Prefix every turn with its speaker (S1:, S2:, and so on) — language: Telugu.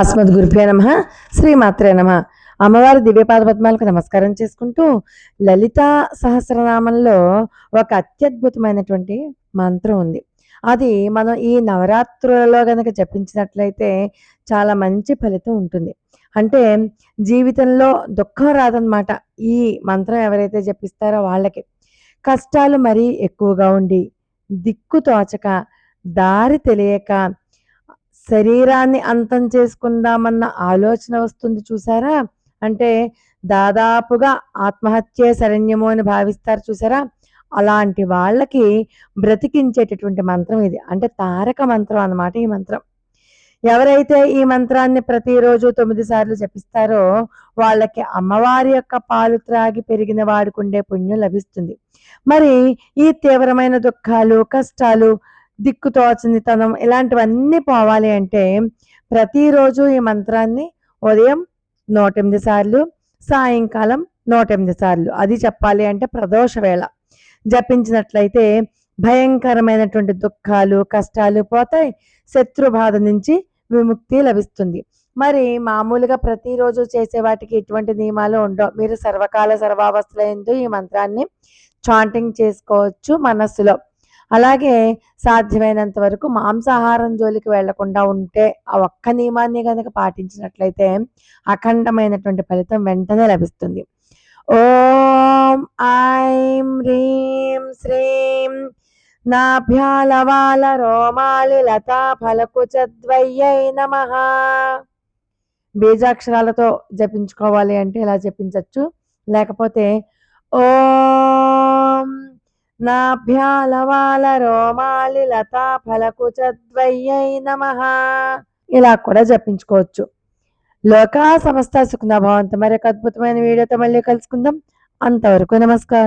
S1: అస్మద్ గురుభ్యో నమ శ్రీమాత్రే నమ. అమ్మవారి దివ్యపాద పద్మాలకు నమస్కారం చేసుకుంటూ లలిత సహస్రనామంలో ఒక అత్యద్భుతమైనటువంటి మంత్రం ఉంది. అది మనం ఈ నవరాత్రులలో కనుక జపించినట్లయితే చాలా మంచి ఫలితం ఉంటుంది. అంటే జీవితంలో దుఃఖం రాదనమాట ఈ మంత్రం ఎవరైతే జపిస్తారో వాళ్ళకి. కష్టాలు మరీ ఎక్కువగా ఉండి దిక్కు తోచక దారి తెలియక శరీరాన్ని అంతం చేసుకుందామన్న ఆలోచన వస్తుంది చూసారా? అంటే దాదాపుగా ఆత్మహత్యే శరణ్యము అని భావిస్తారు చూసారా? అలాంటి వాళ్ళకి బ్రతికించేటటువంటి మంత్రం ఇది. అంటే తారక మంత్రం అన్నమాట ఈ మంత్రం. ఎవరైతే ఈ మంత్రాన్ని ప్రతిరోజు తొమ్మిది సార్లు జపిస్తారో వాళ్ళకి అమ్మవారి యొక్క పాలు త్రాగి పెరిగిన వాడుకుండే పుణ్యం లభిస్తుంది. మరి ఈ తీవ్రమైన దుఃఖాలు కష్టాలు దిక్కుతోచనితనం ఇలాంటివన్నీ పోవాలి అంటే ప్రతిరోజు ఈ మంత్రాన్ని ఉదయం నూట ఎనిమిది సార్లు సాయంకాలం నూట ఎనిమిది సార్లు. అది చెప్పాలి అంటే ప్రదోష వేళ. జపించినట్లయితే భయంకరమైనటువంటి దుఃఖాలు కష్టాలు పోతాయి. శత్రు బాధ నుంచి విముక్తి లభిస్తుంది. మరి మామూలుగా ప్రతిరోజు చేసే వాటికి ఎటువంటి నియమాలు ఉండవు. మీరు సర్వకాల సర్వావస్థల ఈ మంత్రాన్ని చాంటింగ్ చేసుకోవచ్చు మనస్సులో. అలాగే సాధ్యమైనంత వరకు మాంసాహారం జోలికి వెళ్ళకుండా ఉంటే ఆ ఒక్క నియమాన్ని కనుక పాటించినట్లయితే అఖండమైనటువంటి ఫలితం వెంటనే లభిస్తుంది. ఓం ఐం హ్రీం శ్రీం నాభ్యాలవాల రోమాలి లతా ఫలకుచద్వయ్యై నమ. బీజాక్షరాలతో జపించుకోవాలి అంటే ఇలా జపించవచ్చు లేకపోతే ఓం నాభ్యాలవాల రోమాలి లతా ఫలకుచద్వయ్యై నమ. ఇలా కూడా జపించుకోవచ్చు. లోకా సమస్త సుఖన మరొక అద్భుతమైన వీడియోతో మళ్ళీ కలుసుకుందాం. అంతవరకు నమస్కారం.